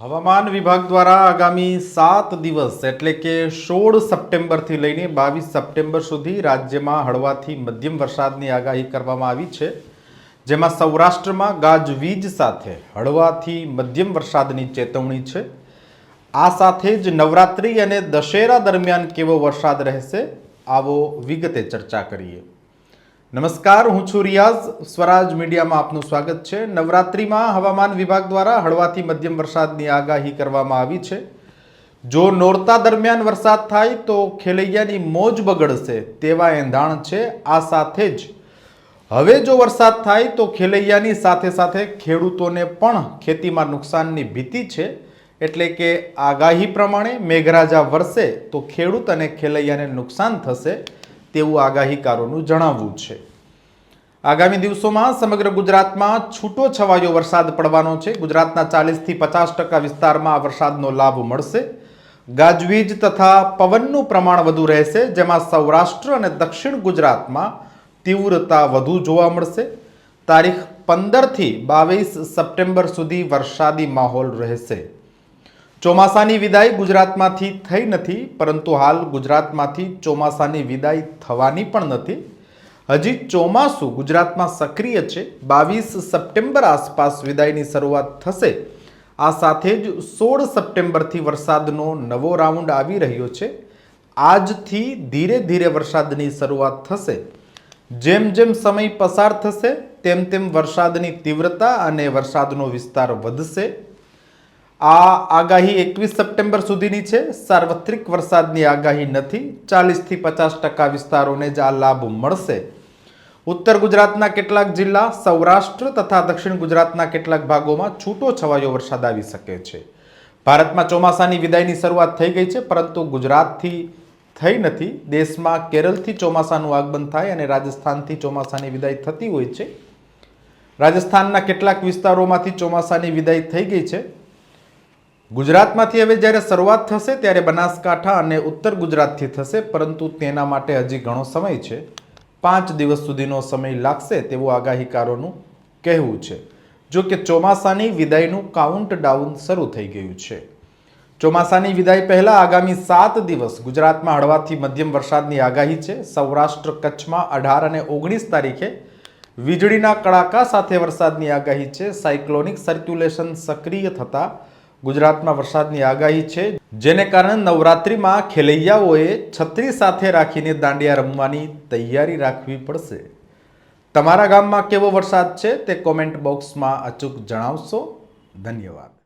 હવામાન વિભાગ દ્વારા આગામી સાત દિવસ, એટલે કે સોળ સપ્ટેમ્બરથી લઈને બાવીસ સપ્ટેમ્બર સુધી રાજ્યમાં હળવાથી મધ્યમ વરસાદની આગાહી કરવામાં આવી છે. જેમાં સૌરાષ્ટ્રમાં ગાજવીજ સાથે હળવાથી મધ્યમ વરસાદની ચેતવણી છે. આ સાથે જ નવરાત્રિ અને દશેરા દરમિયાન કેવો વરસાદ રહેશે, આવો વિગતે ચર્ચા કરીએ. નમસ્કાર, હું છું રિયાઝ. સ્વરાજ મીડિયામાં આપનું સ્વાગત છે. નવરાત્રિમાં હવામાન વિભાગ દ્વારા હળવાથી મધ્યમ વરસાદની આગાહી કરવામાં આવી છે. જો નોરતા દરમિયાન વરસાદ થાય તો ખેલૈયાની મોજ બગડશે, તેવા એંધાણ છે. આ સાથે જ હવે જો વરસાદ થાય તો ખેલૈયાની સાથે સાથે ખેડૂતોને પણ ખેતીમાં નુકસાનની ભીતિ છે. એટલે કે આગાહી પ્રમાણે મેઘરાજા વરસે તો ખેડૂત અને ખેલૈયાને નુકસાન થશે. તેવું આગાહીકારોનું જણાવવું છે. આગામી દિવસોમાં સમગ્ર ગુજરાતમાં છૂટો છવાયો વરસાદ પડવાનો છે. ગુજરાતના ચાલીસથી પચાસ ટકા વિસ્તારમાં આ વરસાદનો લાભ મળશે. ગાજવીજ તથા પવનનું પ્રમાણ વધુ રહેશે, જેમાં સૌરાષ્ટ્ર અને દક્ષિણ ગુજરાતમાં તીવ્રતા વધુ જોવા મળશે. તારીખ પંદરથી બાવીસ સપ્ટેમ્બર સુધી વરસાદી માહોલ રહેશે. ચોમાસાની વિદાય ગુજરાતમાંથી થઈ નથી, પરંતુ હાલ ગુજરાતમાંથી ચોમાસાની વિદાય થવાની પણ નથી. હજી ચોમાસું ગુજરાતમાં સક્રિય છે. બાવીસ સપ્ટેમ્બર આસપાસ વિદાયની શરૂઆત થશે. આ સાથે જ સોળ સપ્ટેમ્બરથી વરસાદનો નવો રાઉન્ડ આવી રહ્યો છે. આજથી ધીરે ધીરે વરસાદની શરૂઆત થશે. જેમ જેમ સમય પસાર થશે, તેમ તેમ વરસાદની તીવ્રતા અને વરસાદનો વિસ્તાર વધશે. આ આગાહી એકવીસ સપ્ટેમ્બર સુધીની છે. સાર્વત્રિક વરસાદની આગાહી નથી. ચાલીસથી પચાસ ટકા વિસ્તારોને જ આ લાભ મળશે. ઉત્તર ગુજરાતના કેટલાક જિલ્લા સૌરાષ્ટ્ર તથા દક્ષિણ ગુજરાતના કેટલાક ભાગોમાં છૂટો છવાયો વરસાદ આવી શકે છે. ભારતમાં ચોમાસાની વિદાયની શરૂઆત થઈ ગઈ છે, પરંતુ ગુજરાતથી થઈ નથી. દેશમાં કેરળથી ચોમાસાનું આગમન થાય અને રાજસ્થાનથી ચોમાસાની વિદાય થતી હોય છે. રાજસ્થાનના કેટલાક વિસ્તારોમાંથી ચોમાસાની વિદાય થઈ ગઈ છે. ગુજરાતમાંથી હવે જ્યારે શરૂઆત થશે ત્યારે બનાસકાંઠા અને ઉત્તર ગુજરાતથી થશે, પરંતુ તેના માટે હજી ઘણો સમય છે. પાંચ દિવસ સુધીનો સમય લાગશે તેવું આગાહીકારોનું કહેવું છે. જો કે ચોમાસાની વિદાયનું કાઉન્ટ ડાઉન શરૂ થઈ ગયું છે. ચોમાસાની વિદાય પહેલાં આગામી સાત દિવસ ગુજરાતમાં હળવાથી મધ્યમ વરસાદની આગાહી છે. સૌરાષ્ટ્ર કચ્છમાં અઢાર અને ઓગણીસ તારીખે વીજળીના કડાકા સાથે વરસાદની આગાહી છે. સાયક્લોનિક સર્ક્યુલેશન સક્રિય થતાં ગુજરાતમાં વરસાદની આગાહી છે. જેને કારણે નવરાત્રિમાં ખેલૈયાઓએ છત્રી સાથે રાખીને દાંડિયા રમવાની તૈયારી રાખવી પડશે. તમારા ગામમાં કેવો વરસાદ છે તે કોમેન્ટ બોક્સમાં અચૂક જણાવશો. ધન્યવાદ.